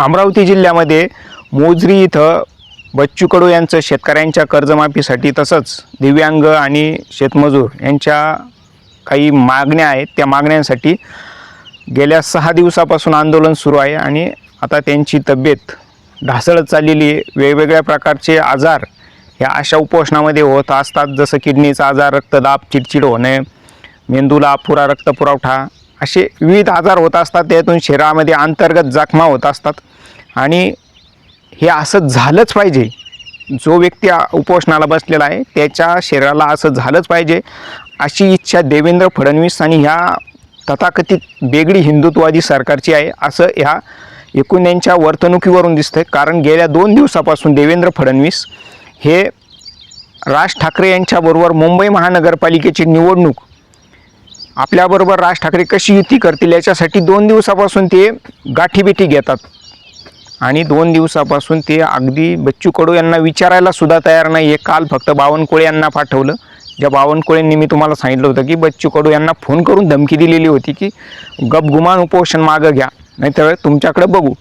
अमरावती जिल्ह्यामध्ये मोजरी इथं बच्चू कडू यांचं शेतकऱ्यांच्या कर्जमाफीसाठी तसंच दिव्यांग आणि शेतमजूर यांच्या काही मागण्या आहेत त्या मागण्यांसाठी गेल्या सहा दिवसापासून आंदोलन सुरू आहे आणि आता त्यांची तब्येत ढासळत चाललेली आहे. वेगवेगळ्या प्रकारचे आजार ह्या अशा उपोषणामध्ये होत असतात जसं किडनीचा आजार रक्तदाब चिडचिड होणे मेंदूला अपुरा रक्तपुरवठा असे विविध आजार होत असतात त्यातून शरीरामध्ये अंतर्गत जखमा होत असतात. आणि हे असं झालंच पाहिजे. जो व्यक्ती उपोषणाला बसलेला आहे त्याच्या शरीराला असं झालंच पाहिजे. अशी इच्छा देवेंद्र फडणवीस आणि ह्या तथाकथित बेगडी हिंदुत्ववादी सरकारची आहे असं ह्या एकूण यांच्या वर्तणुकीवरून दिसतंय. कारण गेल्या दोन दिवसापासून देवेंद्र फडणवीस हे राज ठाकरे यांच्याबरोबर मुंबई महानगरपालिकेची निवडणूक आपल्याबरोबर राज ठाकरे कशी युती करतील याच्यासाठी दोन दिवसापासून ते गाठीबिठी घेतात. आणि दोन दिवसापासून ते अगदी बच्चू कडू यांना विचारायला सुद्धा तयार नाही. आहे काल फक्त बावनकुळे यांना पाठवलं. ज्या बावनकुळेंनी मी तुम्हाला सांगितलं होतं की बच्चू कडू यांना फोन करून धमकी दिलेली होती की गपगुमान उपोषण मागं घ्या. नाहीतर तुमच्याकडे बघू.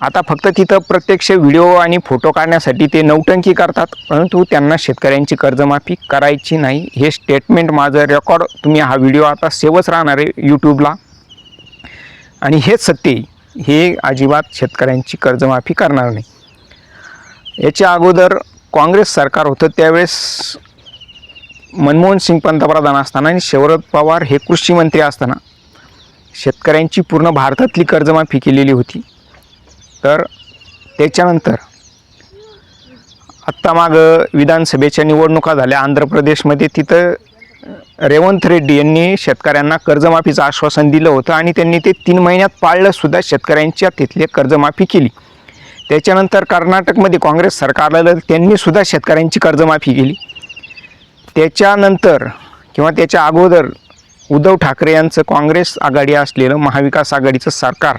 आता फक्त तिथं प्रत्यक्ष व्हिडिओ आणि फोटो काढण्यासाठी ते नौटंकी करतात परंतु त्यांना शेतकऱ्यांची कर्जमाफी करायची नाही. हे स्टेटमेंट माझं रेकॉर्ड तुम्ही हा व्हिडिओ आता सेवच राहणार आहे यूट्यूबला आणि हेच सत्य हे अजिबात शेतकऱ्यांची कर्जमाफी करणार नाही. याच्या अगोदर काँग्रेस सरकार होतं त्यावेळेस मनमोहन सिंग पंतप्रधान असताना आणि शरद पवार हे कृषी मंत्री असताना शेतकऱ्यांची पूर्ण भारतातली कर्जमाफी केलेली होती. तर त्याच्यानंतर आत्ता मागं विधानसभेच्या निवडणुका झाल्या. आंध्र प्रदेशमध्ये तिथं रेवंत रेड्डी यांनी शेतकऱ्यांना कर्जमाफीचं आश्वासन दिलं होतं आणि त्यांनी ते तीन महिन्यात पाळलंसुद्धा शेतकऱ्यांच्या तिथले कर्जमाफी केली. त्याच्यानंतर कर्नाटकमध्ये काँग्रेस सरकार आलं त्यांनीसुद्धा शेतकऱ्यांची कर्जमाफी केली. त्याच्यानंतर किंवा त्याच्या अगोदर उद्धव ठाकरे यांचं काँग्रेस आघाडी असलेलं महाविकास आघाडीचं सरकार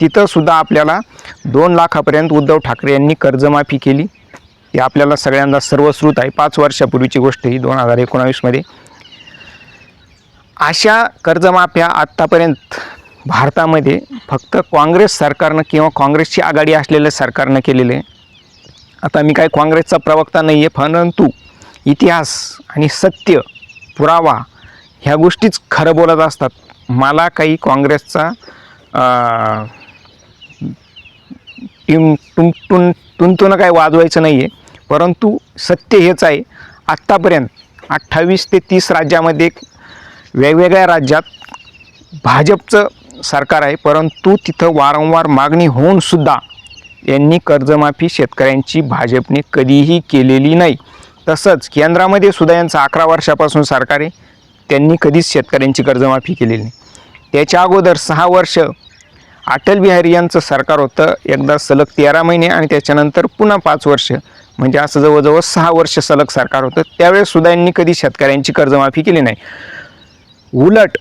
तिथंसुद्धा आपल्याला दोन लाखापर्यंत उद्धव ठाकरे यांनी कर्जमाफी केली. हे आपल्याला सगळ्यांना सर्वश्रुत आहे. पाच वर्षापूर्वीची गोष्ट ही दोन हजार एकोणावीसमध्ये. अशा कर्जमाफ्या आत्तापर्यंत भारतामध्ये फक्त काँग्रेस सरकारनं किंवा काँग्रेसची आघाडी असलेल्या सरकारनं केलेले आहे. आता मी काय काँग्रेसचा प्रवक्ता नाही आहे परंतु इतिहास आणि सत्य पुरावा ह्या गोष्टीच खरं बोलत असतात. मला काही काँग्रेसचा टिम टुम टुन तुंतुनं काय वाजवायचं नाही आहे परंतु सत्य हेच आहे. आत्तापर्यंत अठ्ठावीस ते तीस राज्यामध्ये वेगवेगळ्या राज्यात भाजपचं सरकार आहे. परंतु तिथं वारंवार मागणी होऊनसुद्धा यांनी कर्जमाफी शेतकऱ्यांची भाजपने कधीही केलेली नाही. तसंच केंद्रामध्ये सुद्धा यांचं अकरा वर्षापासून सरकार आहे. त्यांनी कधीच शेतकऱ्यांची कर्जमाफी केलेली नाही. त्याच्या अगोदर सहा वर्ष अटल बिहारी यांचं सरकार होतं एकदा सलग तेरा महिने आणि त्याच्यानंतर पुन्हा पाच वर्ष. म्हणजे असं जवळजवळ सहा वर्ष सलग सरकार होतं. त्यावेळेस सुद्धा यांनी कधी शेतकऱ्यांची कर्जमाफी केली नाही. उलट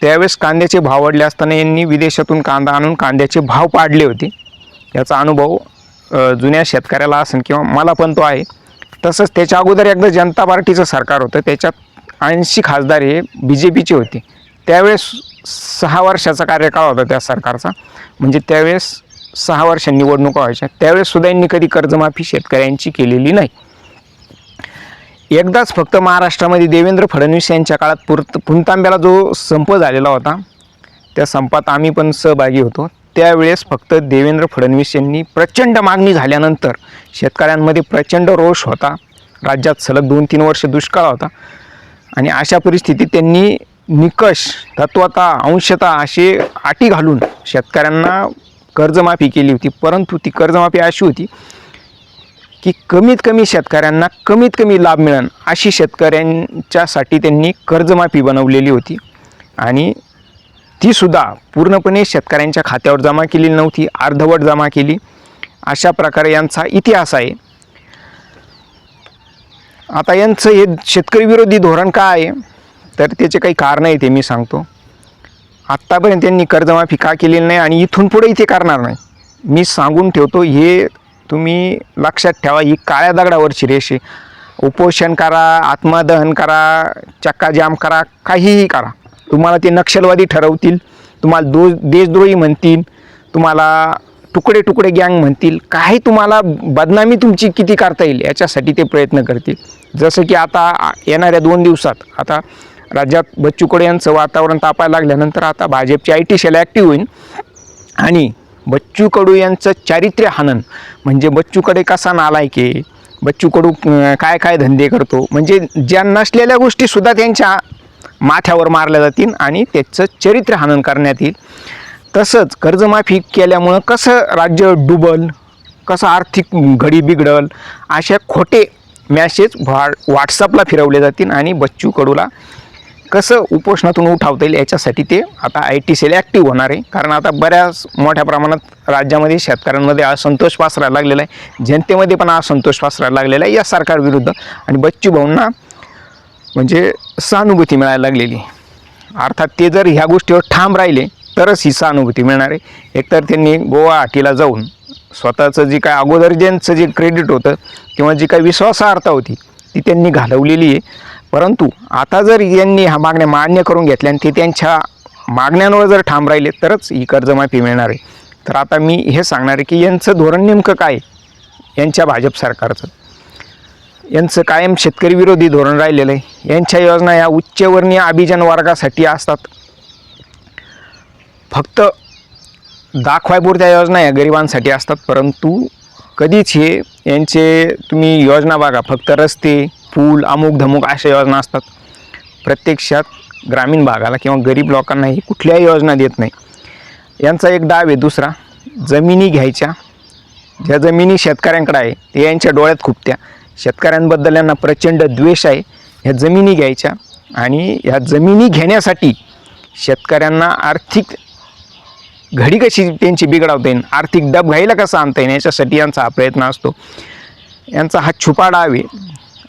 त्यावेळेस कांद्याचे भाव वाढले असताना यांनी विदेशातून कांदा आणून कांद्याचे भाव पाडले होते. याचा अनुभव जुन्या शेतकऱ्याला असेल किंवा मला पण तो आहे. तसंच त्याच्या अगोदर एकदा जनता पार्टीचं सरकार होतं. त्याच्यात ऐंशी खासदार हे बी जे पीचे होते. त्यावेळेस सहा वर्षाचा कार्यकाळ होता त्या सरकारचा. म्हणजे त्यावेळेस सहा वर्ष निवडणुका व्हायच्या. त्यावेळेस सुद्धा यांनी कधी कर्जमाफी शेतकऱ्यांची केलेली नाही. एकदाच फक्त महाराष्ट्रामध्ये देवेंद्र फडणवीस यांच्या काळात पुर पुणतांब्याला जो संप झालेला होता त्या संपात आम्ही पण सहभागी होतो. त्यावेळेस फक्त देवेंद्र फडणवीस यांनी प्रचंड मागणी झाल्यानंतर शेतकऱ्यांमध्ये प्रचंड रोष होता. राज्यात सलग दोन तीन वर्ष दुष्काळ होता. आणि अशा परिस्थितीत त्यांनी निकष तत्वता अंशता असे अटी घालून शेतकऱ्यांना कर्जमाफी केली होती. परंतु ती कर्जमाफी अशी होती की कमीत कमी शेतकऱ्यांना कमीत कमी लाभ मिळेल अशी शेतकऱ्यांच्यासाठी त्यांनी कर्जमाफी बनवलेली होती. आणि तीसुद्धा पूर्णपणे शेतकऱ्यांच्या खात्यावर जमा केलेली नव्हती अर्धवट जमा केली. अशा प्रकारे यांचा इतिहास आहे. आता यांचं हे शेतकरी विरोधी धोरण काय आहे? तर त्याचे काही कारण आहे ते मी सांगतो. आत्तापर्यंत त्यांनी कर्जमाफी का केलेली नाही आणि इथून पुढेही ते करणार नाही. मी सांगून ठेवतो हे तुम्ही लक्षात ठेवा ही काळ्या दगडावरची रेष आहे उपोषण करा आत्मदहन करा चक्काजाम करा काहीही करा. तुम्हाला ते नक्षलवादी ठरवतील तुम्हाला दो देशद्रोही म्हणतील तुम्हाला तुकडे तुकडे गँग म्हणतील काही तुम्हाला बदनामी तुमची किती करता येईल याच्यासाठी ते प्रयत्न करतील. जसं की आता येणाऱ्या दोन दिवसात आता राज्यात बच्चू कडू यांचं वातावरण तापायला लागल्यानंतर आता भाजपची आय टी सेल ॲक्टिव्ह होईल आणि बच्चू कडू यांचं चारित्र्य हनन म्हणजे बच्चू कडे कसा नालायक आहे बच्चू कडू काय काय धंदे करतो? म्हणजे ज्या नसलेल्या गोष्टीसुद्धा त्यांच्या माथ्यावर मारल्या जातील आणि त्याचं चरित्र हनन करण्यात येईल. तसंच कर्जमाफी केल्यामुळं कसं राज्य डुबल कसं आर्थिक घडी बिघडल अशा खोटे मॅसेज व्हा व्हॉट्सअपला फिरवले जातील आणि बच्चू कडूला कसं उपोषणातून उठावता येईल याच्यासाठी ते आता आय टी सेल ॲक्टिव्ह होणार आहे. कारण आता बऱ्याच मोठ्या प्रमाणात राज्यामध्ये शेतकऱ्यांमध्ये असंतोष पसरायला लागलेला आहे. जनतेमध्ये पण असंतोष पसरायला लागलेला आहे या सरकारविरुद्ध आणि बच्चू भाऊंना म्हणजे सहानुभूती मिळायला लागलेली अर्थात ते जर ह्या गोष्टीवर ठाम राहिले तरच ही सहानुभूती मिळणार आहे. एकतर त्यांनी गुवाहाटीला जाऊन स्वतःचं जी काय अगोदर ज्यांचं जे क्रेडिट होतं किंवा जी काही विश्वासार्हता होती ती त्यांनी घालवलेली आहे. परंतु आता जर यांनी ह्या मागण्या मान्य करून घेतल्या आणि ते त्यांच्या मागण्यांवर जर ठाम राहिले तरच ही कर्जमाफी मिळणार आहे. तर आता मी हे सांगणार आहे की यांचं धोरण नेमकं काय यांच्या भाजप सरकारचं. यांचं कायम शेतकरी विरोधी धोरण राहिलेलं आहे. यांच्या योजना या उच्चवर्णीय अभिजन वर्गासाठी असतात. फक्त दाखवायपुरत्या योजना या गरिबांसाठी असतात परंतु कधीच हे यांचे तुम्ही योजना बघा फक्त रस्ते पूल अमुक धमुक अशा योजना असतात. प्रत्यक्षात ग्रामीण भागाला किंवा गरीब लोकांना ही कुठल्याही योजना देत नाही. यांचा एक डाव आहे. दुसरा जमिनी घ्यायच्या. ज्या जमिनी शेतकऱ्यांकडे आहे ते यांच्या डोळ्यात खुपत्या. शेतकऱ्यांबद्दल यांना प्रचंड द्वेष आहे. ह्या जमिनी घ्यायच्या आणि ह्या जमिनी घेण्यासाठी शेतकऱ्यांना आर्थिक घडी कशी त्यांची बिघडावता येईल? आर्थिक डब घ्यायला कसं आणता येईल? याच्यासाठी यांचा हा प्रयत्न असतो. यांचा हा छुपा डाव आहे.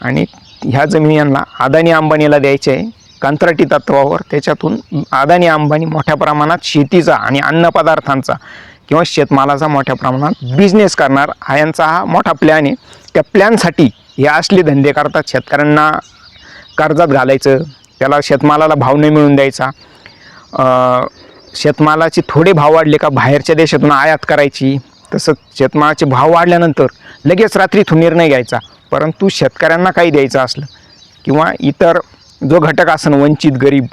आणि ह्या जमिनी यांना अदानी अंबानीला द्यायचे आहे. कंत्राटी तत्वावर त्याच्यातून अदानी अंबानी मोठ्या प्रमाणात शेतीचा आणि अन्नपदार्थांचा किंवा शेतमालाचा मोठ्या प्रमाणात बिझनेस करणार. हा यांचा हा मोठा प्लॅन आहे. त्या प्लॅनसाठी हे असले धंदे करतात. शेतकऱ्यांना कर्जात घालायचं त्याला शेतमालाला भाव नाही मिळून द्यायचा. शेतमालाचे थोडे भाव वाढले का बाहेरच्या देशातून आयात करायची. तसंच शेतमालाचे भाव वाढल्यानंतर लगेच रात्रीतून निर्णय घ्यायचा. परंतु शेतकऱ्यांना काही द्यायचं असलं किंवा इतर जो घटक असन वंचित गरीब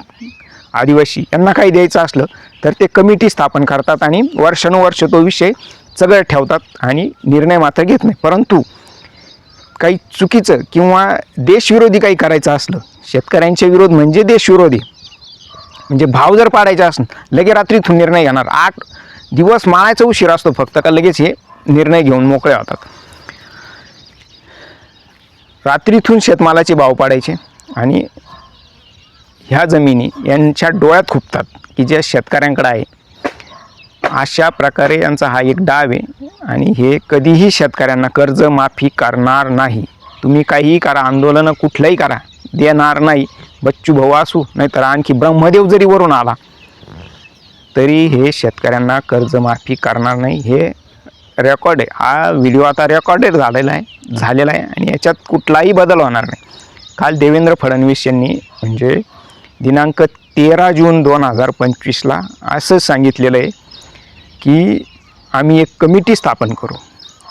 आदिवासी यांना काही द्यायचं असलं तर ते कमिटी स्थापन करतात आणि वर्षानुवर्ष तो विषय सगळं ठेवतात आणि निर्णय मात्र घेत नाही. परंतु काही चुकीचं किंवा देशविरोधी काही करायचं असलं शेतकऱ्यांच्या विरोध म्हणजे देशविरोधी. म्हणजे भाव जर पाडायचा असं लगे रात्रीतून निर्णय घेणार. आठ दिवस माळायचा उशीर असतो फक्त का लगेच हे निर्णय घेऊन मोकळे होतात. रात्रीतून शेतमालाचे भाव पाडायचे आणि ह्या जमिनी यांच्या डोळ्यात खुपतात की ज्या शेतकऱ्यांकडे आहे. अशा प्रकारे यांचा हा एक डाव आहे आणि हे कधीही शेतकऱ्यांना कर्जमाफी करणार नाही. तुम्ही काहीही करा आंदोलनं कुठलंही करा देणार नाही. बच्चू भाऊ असू नाहीतर आणखी ब्रह्मदेव जरी वरून आला तरी हे शेतकऱ्यांना कर्जमाफी करणार नाही. हे रेकॉर्ड आहे. हा व्हिडिओ आता रेकॉर्डेड झालेला आहे झालेला आहे आणि याच्यात कुठलाही बदल होणार नाही. काल देवेंद्र फडणवीस यांनी म्हणजे दिनांक तेरा जून दोन हजार पंचवीसला असं सांगितलेलं आहे की आम्ही एक कमिटी स्थापन करू.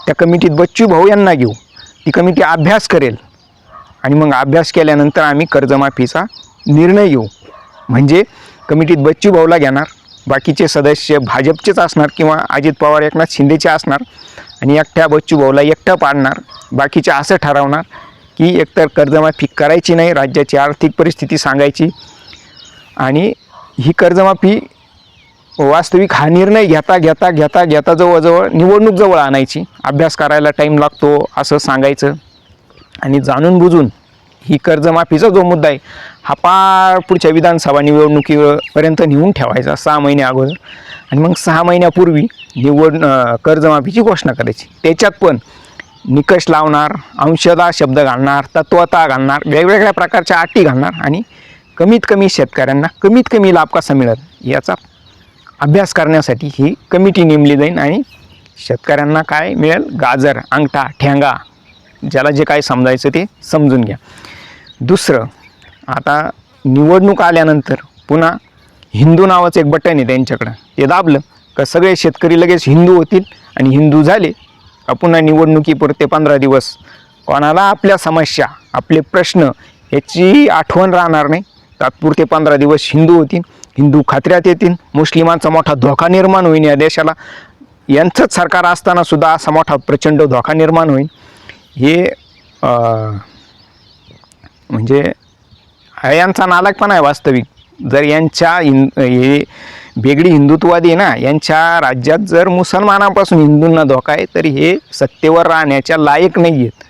त्या कमिटीत बच्चू भाऊ यांना घेऊ. ती कमिटी अभ्यास करेल आणि मग अभ्यास केल्यानंतर आम्ही कर्जमाफीचा निर्णय घेऊ. म्हणजे कमिटीत बच्चू भाऊला घेणार बाकीचे सदस्य भाजपचेच असणार किंवा अजित पवार एकनाथ शिंदेचे असणार आणि एकट्या बच्चू भाऊला एकटं पाडणार. बाकीचे असं ठरवणार की एकतर कर्जमाफी करायची नाही राज्याची आर्थिक परिस्थिती सांगायची आणि ही कर्जमाफी वास्तविक हा निर्णय घेता घेता घेता घेता जवळजवळ निवडणूक जवळ आणायची. अभ्यास करायला टाईम लागतो असं सांगायचं आणि जाणून बुजून ही कर्जमाफीचा जो मुद्दा आहे हा पार पुढच्या विधानसभा निवडणुकीपर्यंत नेऊन ठेवायचा सहा महिने अगोदर. आणि मग सहा महिन्यापूर्वी निवड कर्जमाफीची घोषणा करायची. त्याच्यात पण निकष लावणार अंशदा शब्द घालणार तत्वता घालणार वेगवेगळ्या प्रकारच्या अटी घालणार आणि कमीत कमी शेतकऱ्यांना कमीत कमी लाभ कसा मिळेल याचा अभ्यास करण्यासाठी ही कमिटी नेमली जाईल आणि शेतकऱ्यांना काय मिळेल? गाजर अंगठा ठेंगा ज्याला जे काय समजायचं ते समजून घ्या. दुसरं आता निवडणूक आल्यानंतर पुन्हा हिंदू नावाचं एक बटन आहे त्यांच्याकडं ते दाबलं का सगळे शेतकरी लगेच हिंदू होतील आणि हिंदू झाले का पुन्हा निवडणुकीपुरते पंधरा दिवस. कोणाला आपल्या समस्या आपले प्रश्न याची आठवण राहणार नाही. तात्पुरते पंधरा दिवस हिंदू होतील हिंदू खात्र्यात येतील. मुस्लिमांचा मोठा धोका निर्माण होईल या देशाला. यांचंच सरकार असताना सुद्धा असा मोठा प्रचंड धोका निर्माण होईल. हे म्हणजे यांचा यांचा नालकपणा आहे वास्तविक. जर यांच्या हिं हे वेगळी हिंदुत्ववादी आहे ना यांच्या राज्यात जर मुसलमानापासून हिंदूंना धोका आहे तर हे सत्तेवर राहण्याच्या लायक नाही आहेत.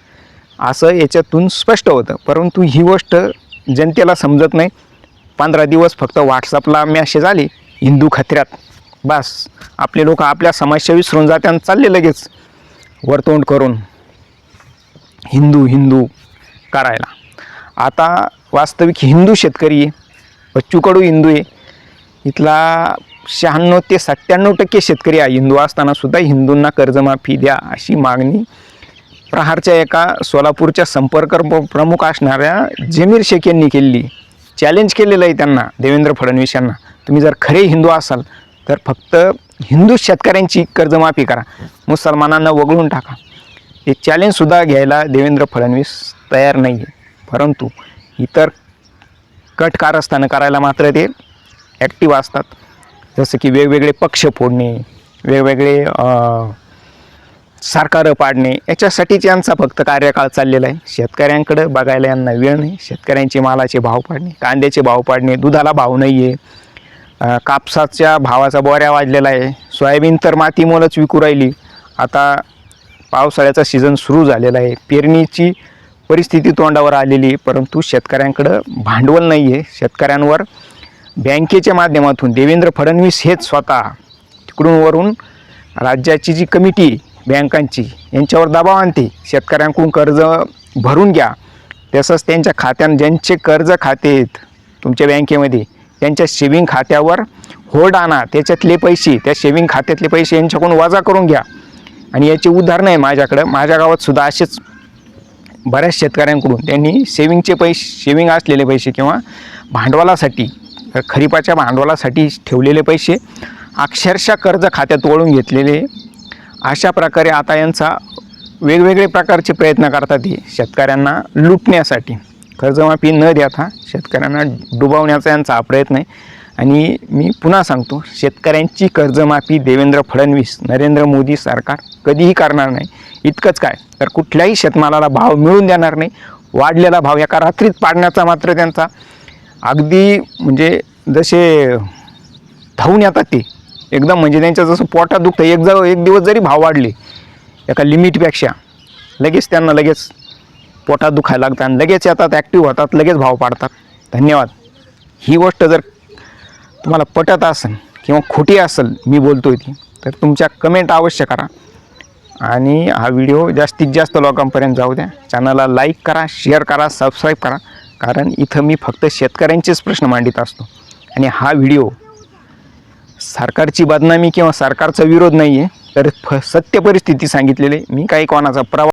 असं याच्यातून स्पष्ट होतं. परंतु ही गोष्ट जनतेला समजत नाही. पंधरा दिवस फक्त व्हॉट्सअपला मॅसेज आले हिंदू खत्र्यात बस. आपले लोक आपल्या समस्या विसरून जात्यानं आणि चालले लगेच. वर्तोंड करून. हिंदू हिंदू करायला. आता वास्तविक हिंदू शेतकरी आहे बच्चू कडू हिंदू आहे इथला शहाण्णव ते सत्त्याण्णव टक्के शेतकरी आहे. हिंदू असताना सुद्धा हिंदूंना कर्जमाफी द्या अशी मागणी प्रहारच्या एका सोलापूरच्या संपर्क प्रमुख असणाऱ्या जमीर शेख यांनी केलेली. चॅलेंज केलेलं आहे त्यांना देवेंद्र फडणवीस यांना. तुम्ही जर खरे हिंदू असाल तर फक्त हिंदू शेतकऱ्यांची कर्जमाफी करा. मुसलमानांना वगळून टाका. हे चॅलेंजसुद्धा घ्यायला देवेंद्र फडणवीस तयार नाही आहे परंतु इतर कट कारस्थानं करायला मात्र ते ॲक्टिव्ह असतात. जसं की वेगवेगळे पक्ष फोडणे वेगवेगळे सरकारं पाडणे याच्यासाठीच यांचा फक्त कार्यकाळ चाललेला आहे. शेतकऱ्यांकडं बघायला यांना वेळ नाही. शेतकऱ्यांचे मालाचे भाव पाडणे कांद्याचे भाव पाडणे दुधाला भाव नाही आहे कापसाच्या भावाचा बोऱ्या वाजलेला आहे. सोयाबीन तर मातीमोलच विकू राहिली. आता पावसाळ्याचा सीझन सुरू झालेला आहे. पेरणीची परिस्थिती तोंडावर आलेली आहे परंतु शेतकऱ्यांकडं भांडवल नाही आहे शेतकऱ्यांवर बँकेच्या माध्यमातून देवेंद्र फडणवीस हेच स्वतः तिकडून वरून राज्याची जी कमिटी बँकांची यांच्यावर दबाव आणते. शेतकऱ्यांकडून कर्ज भरून घ्या. तसंच त्यांच्या खात्यां ज्यांचे कर्ज खाते आहेत तुमच्या बँकेमध्ये त्यांच्या सेविंग खात्यावर होड आणा. त्याच्यातले पैसे त्या सेविंग खात्यातले पैसे यांच्याकडून वजा करून घ्या. आणि याची उदाहरणं आहे माझ्याकडं. माझ्या गावात सुद्धा असेच बऱ्याच शेतकऱ्यांकडून त्यांनी सेविंगचे पैसे सेविंग असलेले पैसे किंवा भांडवलासाठी खरीपाच्या भांडवलासाठी ठेवलेले पैसे अक्षरशः कर्ज खात्यात वळून घेतलेले. अशा प्रकारे आता यांचा वेगवेगळे प्रकारचे प्रयत्न करतात हे शेतकऱ्यांना लुटण्यासाठी. कर्जमाफी न देता शेतकऱ्यांना डुबवण्याचा यांचा हा प्रयत्न आहे. आणि मी पुन्हा सांगतो शेतकऱ्यांची कर्जमाफी देवेंद्र फडणवीस नरेंद्र मोदी सरकार कधीही करणार नाही. इतकंच काय? तर कुठल्याही शेतमालाला भाव मिळून देणार नाही. वाढलेला भाव एका रात्रीत पाडण्याचा मात्र त्यांचा अगदी म्हणजे जसे धावून येतात ते. एकदम म्हणजे त्यांच्या जसं पोटात दुखतं. एक जर एक दिवस जरी भाव वाढले एका लिमिटपेक्षा लगेच त्यांना लगेच पोटात दुखायला लागतं आणि लगेच येतात ॲक्टिव्ह होतात लगेच भाव पाडतात. धन्यवाद. ही गोष्ट जर तुम्हाला पटत असेल किंवा खोटी असेल मी बोलतो आहे ती तर तुमच्या कमेंट अवश्य करा. आणि हा व्हिडिओ जास्तीत जास्त लोकांपर्यंत जाऊ द्या. चॅनलला लाईक करा शेअर करा सबस्क्राईब करा. कारण इथं मी फक्त शेतकऱ्यांचेच प्रश्न मांडित असतो. आणि हा व्हिडिओ सरकारची बदनामी किंवा सरकारचा विरोध नाही आहे तर फ सत्य परिस्थिती सांगितलेली मी काही कोणाचा प्रवा